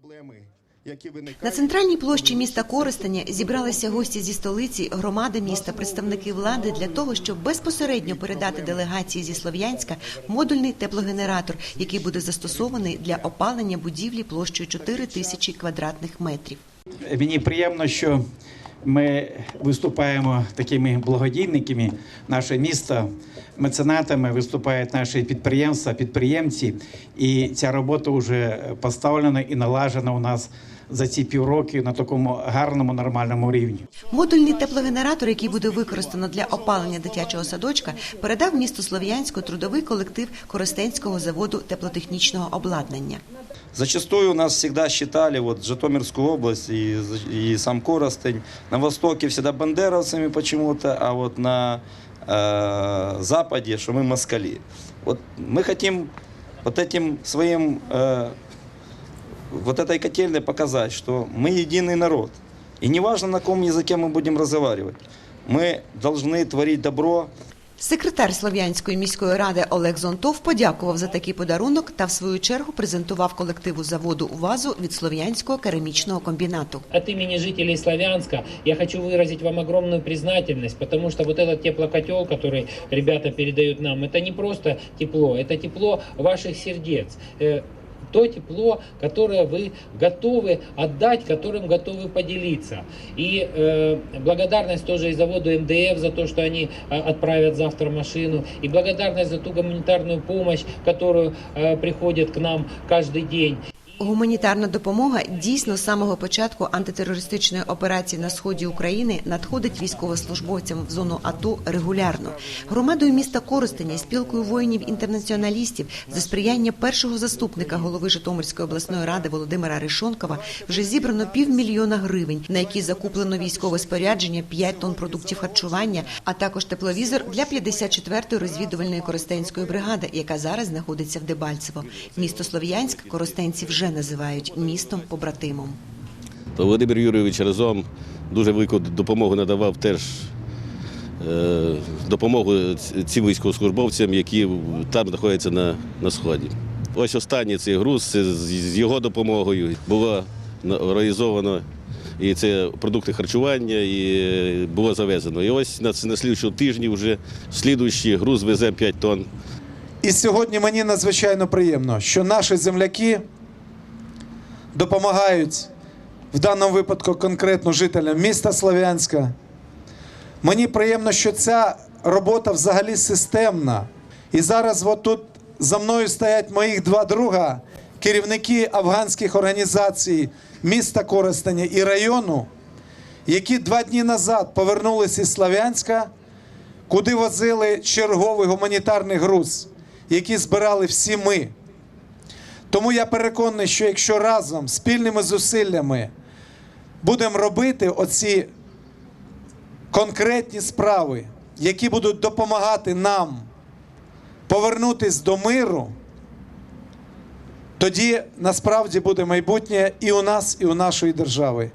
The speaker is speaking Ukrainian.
проблеми, які виникають. На центральній площі міста Коростеня зібралися гості зі столиці, громади міста, представники влади для того, щоб безпосередньо передати делегації зі Слов'янська модульний теплогенератор, який буде застосований для опалення будівлі площею 4 тисячі квадратних метрів. Мені приємно, що ми виступаємо такими благодійниками. Наше місто меценатами виступають наші підприємства, підприємці, і ця робота вже поставлена і налажена у нас за ці півроки на такому гарному нормальному рівні. Модульний теплогенератор, який буде використано для опалення дитячого садочка, передав місту Слов'янську трудовий колектив Коростенського заводу теплотехнічного обладнання. Зачастую у нас всегда считали вот Житомирскую область и, и сам Коростень на востоке всегда бандеровцами почему-то, а вот на э, западе, что мы москали. Вот мы хотим вот этим своим, э, вот этой котельной показать, что мы единый народ. И неважно, на каком языке мы будем разговаривать, мы должны творить добро, Секретар Слов'янської міської ради Олег Зонтов подякував за такий подарунок та в свою чергу презентував колективу заводу вазу від Слов'янського керамічного комбінату. От имени жителей Славянска я хочу выразить вам огромную признательность, потому что вот этот теплокотел, который ребята передают нам, это не просто тепло, это тепло ваших сердец. Э, то тепло, которое вы готовы отдать, которым готовы поделиться. И э, благодарность тоже и заводу МДФ за то, что они э, отправят завтра машину, и благодарность за ту гуманитарную помощь, которую э, приходит к нам каждый день. Гуманітарна допомога дійсно з самого початку антитерористичної операції на сході України надходить військовослужбовцям в зону АТО регулярно. Громадою міста Коростеня спілкою воїнів-інтернаціоналістів за сприяння першого заступника голови Житомирської обласної ради Володимира Решонкова вже зібрано півмільйона гривень, на які закуплено військове спорядження, 5 тонн продуктів харчування, а також тепловізор для 54-ї розвідувальної коростенської бригади, яка зараз знаходиться в Дебальцево. Місто Слов'янськ коростенці вже називають містом побратимом. То Володимир Юрійович разом дуже велику допомогу надавав теж е, допомогу цим військовослужбовцям, які там знаходяться на, на сході. Ось останній цей груз це з з його допомогою було організовано. І це продукти харчування, і е, було завезено. І ось на, на слідчому тижні вже слідуючий груз везе 5 тонн І сьогодні мені надзвичайно приємно, що наші земляки допомагають в даному випадку конкретно жителям міста Слов'янська. Мені приємно, що ця робота взагалі системна. І зараз тут за мною стоять моїх два друга, керівники афганських організацій міста Коростеня і району, які два дні назад повернулися із Слов'янська куди возили черговий гуманітарний груз, який збирали всі ми. Тому я переконаний, що якщо разом спільними зусиллями будемо робити оці конкретні справи, які будуть допомагати нам повернутись до миру, тоді насправді буде майбутнє і у нас, і у нашої держави.